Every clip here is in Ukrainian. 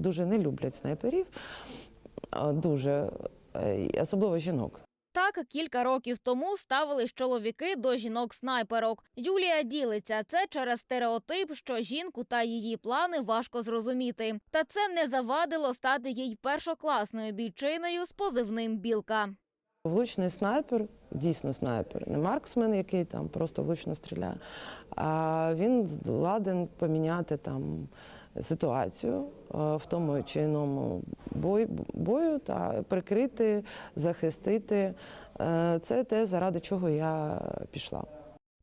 дуже не люблять снайперів, дуже, е, особливо жінок. Так кілька років тому ставились чоловіки до жінок-снайперок. Юлія ділиться це через стереотип, що жінку та її плани важко зрозуміти. Та це не завадило стати їй першокласною бійчиною з позивним білка. Влучний снайпер, дійсно снайпер, не марксмен, який там просто влучно стріляє, а він ладен поміняти там ситуацію е, в тому чи іному бою та прикрити, захистити. Е, Це те, заради чого я пішла.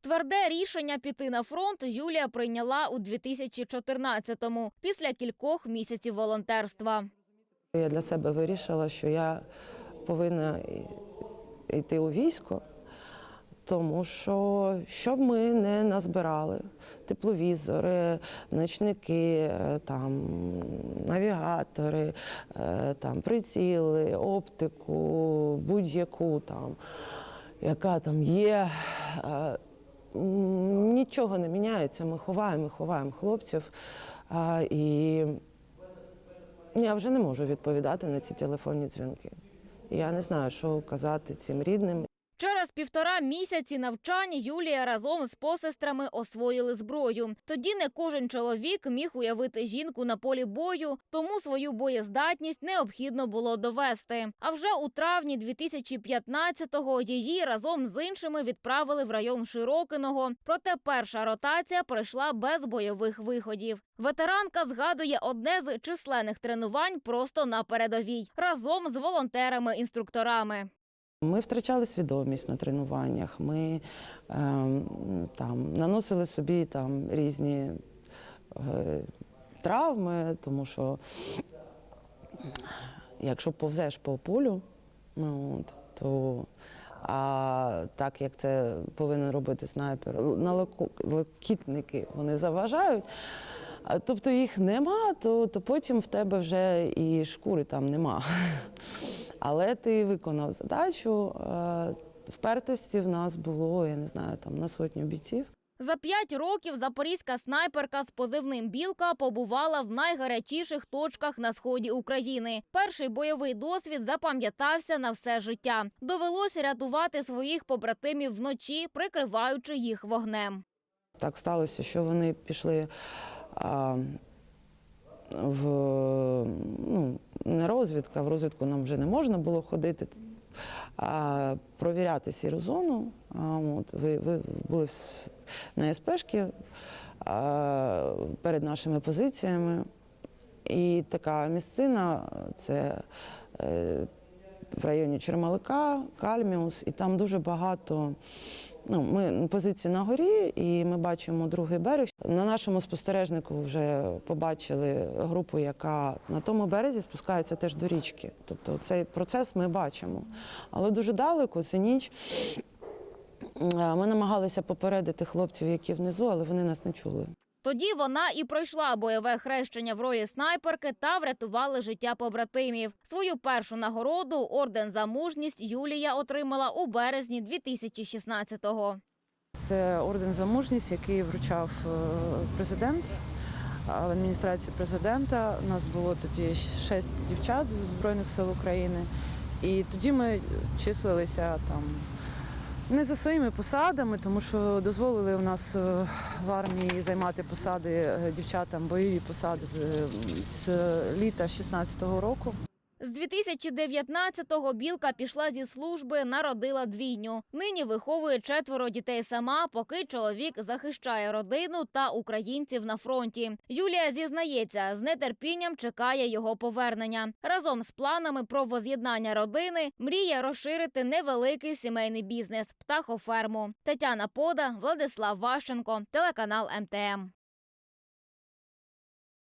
Тверде рішення піти на фронт Юлія прийняла у 2014-му, після кількох місяців волонтерства. Я для себе вирішила, що я повинна йти у військо, тому що щоб ми не назбирали тепловізори, ночники, е, там, навігатори, е, там, приціли, оптику, будь-яку там, яка там є. е, Нічого не міняється. Ми ховаємо, ховаємо хлопців. І я вже не можу відповідати на ці телефонні дзвінки. Я не знаю, що казати цим рідним. Через півтора місяці навчань Юлія разом з посестрами освоїли зброю. Тоді не кожен чоловік міг уявити жінку на полі бою, тому свою боєздатність необхідно було довести. А вже у травні 2015-го її разом з іншими відправили в район Широкиного. Проте перша ротація пройшла без бойових виходів. Ветеранка згадує одне з численних тренувань просто на передовій разом з волонтерами-інструкторами. Ми втрачали свідомість на тренуваннях. Ми ем, там наносили собі там різні е, травми, тому що якщо повзеш по полю, ну, от, то а так як це повинен робити снайпер, налокітники вони заважають. Тобто їх нема, то, то потім в тебе вже і шкури там нема. Але ти виконав задачу. е, Впертості в нас було, я не знаю, там на сотню бійців. За п'ять років запорізька снайперка з позивним Білка побувала в найгарячіших точках на сході України. Перший бойовий досвід запам'ятався на все життя. Довелося рятувати своїх побратимів вночі, прикриваючи їх вогнем. Так сталося, що вони пішли а, в ну, не розвідка, в розвідку нам вже не можна було ходити, а провіряти сіру зону. От, ви, ви були на СПшки перед нашими позиціями. І така місцина це е, в районі Чермалика, Кальміус, і там дуже багато. Ну, ми позиції на горі, і ми бачимо другий берег. На нашому спостережнику вже побачили групу, яка на тому березі спускається теж до річки. Тобто цей процес ми бачимо. Але дуже далеко, це ніч. Е, Ми намагалися попередити хлопців, які внизу, але вони нас не чули. Тоді вона і пройшла бойове хрещення в ролі снайперки та врятувала життя побратимів. Свою першу нагороду орден за мужність Юлія отримала у березні 2016-го. Це орден за мужність, який вручав е, президент в адміністрації президента. У нас було тоді шість дівчат з Збройних сил України. І тоді ми числилися там не за своїми посадами, тому що дозволили у нас е, в армії займати посади е, дівчатам, бойові посади з, з літа 16-го року. З 2019-го Білка пішла зі служби, народила двійню. Нині виховує четверо дітей сама, поки чоловік захищає родину та українців на фронті. Юлія зізнається, з нетерпінням чекає його повернення. Разом з планами про воз'єднання родини мріє розширити невеликий сімейний бізнес птахоферму. Тетяна Пода, Владислав Ващенко, телеканал МТМ.